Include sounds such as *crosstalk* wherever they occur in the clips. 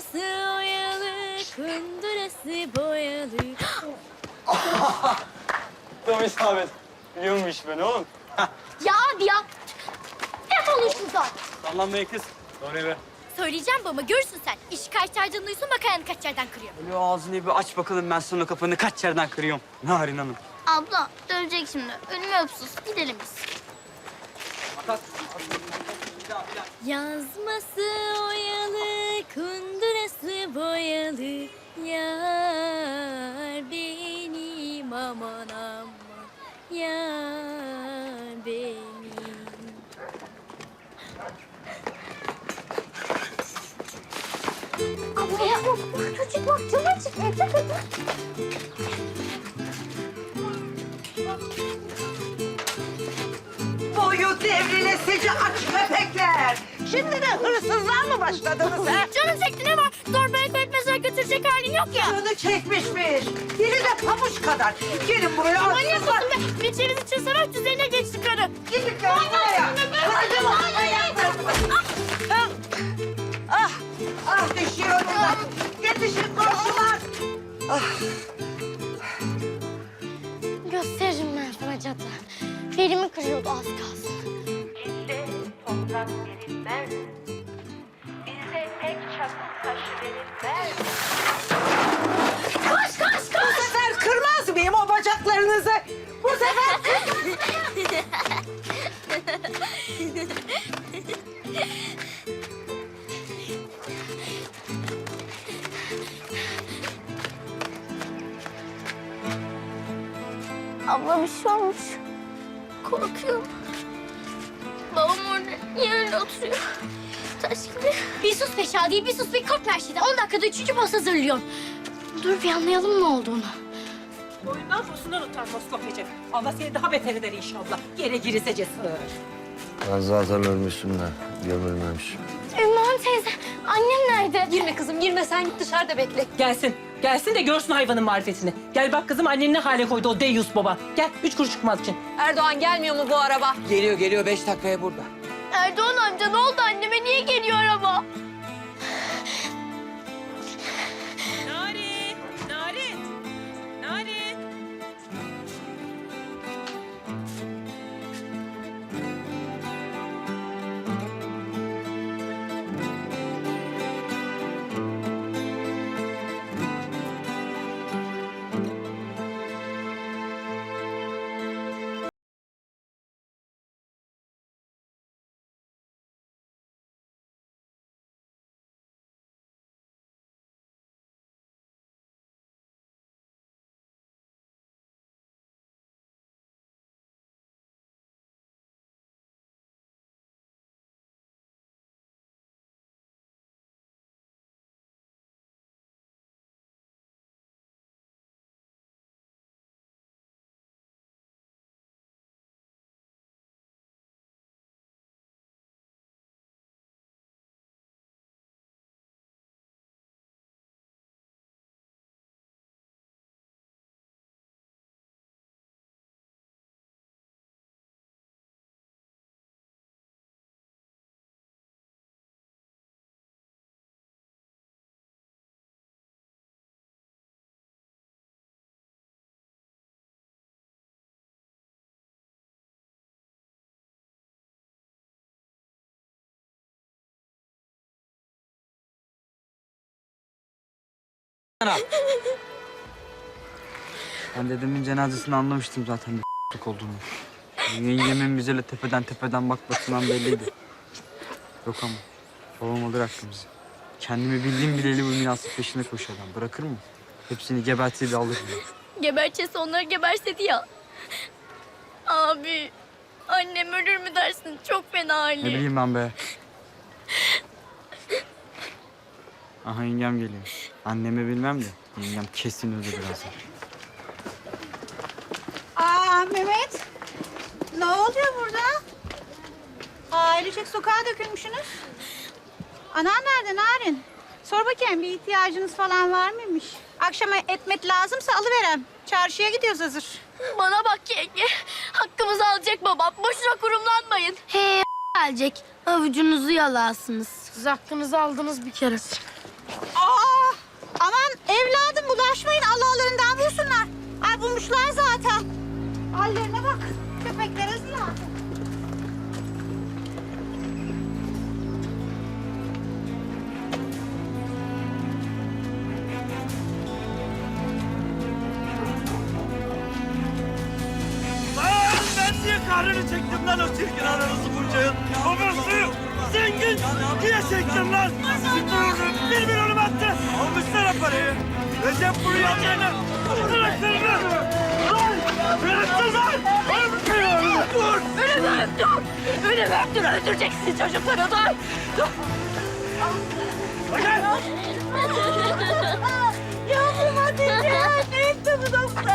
Yazması oyalı, kundurası boyalı. *gasps* Tam isabet. Biliyormuş ben oğlum. *laughs* Ya abi ya. Defolun şuradan. Sallanmayın kız. Doğru be. Söyleyeceğim baba görürsün sen. İşi kaç yerden duysun bak ayağını kaç yerden kırıyor. Öyle ağzını bir aç bakalım ben sonra kafanı kaç yerden kırıyorum. Narin Hanım. Abla dövecek şimdi. Önüme öpsüz. Gidelim biz. Yazması oyalı, kundurası boyalı. Yar benim aman aman. Yar benim. Abla ya bak, bak çocuk bak cam açık evde kadın. Devrilesici aç köpekler. Şimdi de hırsızlığa mı başladınız ha? Canım çekti ne var? Zorbaya pekmezler götürecek halin yok ya. Canı çekmişmiş. Dili de pamuç kadar. Gelin buraya Manyak hırsızlar. mısın be? Bir ceviz için savaş düzenine geçti karı. Gidin gelin buraya. Hadi bakalım verilmez. Koş koş Bu koş. sefer kırmaz mıyım o bacaklarınızı? Bu sefer *laughs* Abla bir şey olmuş. Korkuyorum. Babam orada yerinde oturuyor. Taş gibi. Bir sus be Şadiye, bir sus be. Korkma her şeyden. On dakikada üçüncü post hazırlıyorum. Dur bir anlayalım ne olduğunu. Boyundan posundan utanmaz kopyacak. Allah seni daha beter eder inşallah. Yere girirse cesur. Ben zaten ölmüşüm de gömülmemiş. Ümmühan teyze, annem nerede? Girme kızım girme sen git dışarıda bekle. Gelsin. Gelsin de görsün hayvanın marifetini. Gel bak kızım annen ne hale koydu o deyus baba. Gel üç kuruş çıkmaz için. Erdoğan gelmiyor mu bu araba? Geliyor geliyor beş dakikaya burada. Amca ne oldu anneme? Niye geliyor araba? *laughs* Ben dedemin cenazesini anlamıştım zaten bir olduğunu. Yengemin güzele tepeden tepeden bakmasından belliydi. Yok ama babam alır aklımızı. Kendimi bildiğim bileli bu mirasın peşine koşar adam. Bırakır mı? Hepsini gebertiyor alır. Geberçesi onları gebersedi ya. Abi, annem ölür mü dersin? Çok fena Ne hali. bileyim ben be. Aha yengem geliyor. Annemi bilmem de yengem kesin ölür birazdan. Aa Mehmet. Ne oluyor burada? Ailecek sokağa dökülmüşsünüz. Anan nerede Narin? Sor bakayım bir ihtiyacınız falan var mıymış? Akşama etmet lazımsa alıverem. Çarşıya gidiyoruz hazır. Bana bak yenge. Hakkımızı alacak babam. gelecek. Avucunuzu yalarsınız. Siz hakkınızı aldınız bir kere. Evladım bulaşmayın Allah'larından bulsunlar. Ay bulmuşlar zaten. Hallerine bak. Köpeklere ziyan. Kahrını çektim lan o çirkin aranızı Burçay'ın? Babası zengin niye çektim lan? Sütürürdüm bir milyonum o parayı. Recep bunu yanlarına. Bıraksana lan. Lan! Bıraksana lan! Öldürüyorum. Dur! Ölümüm dur. Ölümüm dur. Öldüreceksin çocukları dur. Dur. Yavrum hadi gel. Ne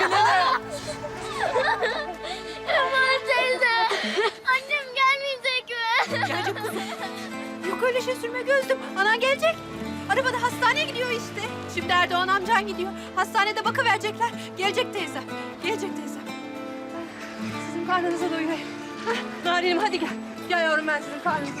hakkını ne? Teyze. Annem gelmeyecek mi? Yok öyle şey sürme gözlüm. Anan gelecek. Arabada hastaneye gidiyor işte. Şimdi Erdoğan amcan gidiyor. Hastanede bakıverecekler. Gelecek teyze. Gelecek teyze. Sizin karnınıza doyurayım. Narinim hadi gel. Gel yavrum ben sizin karnınıza.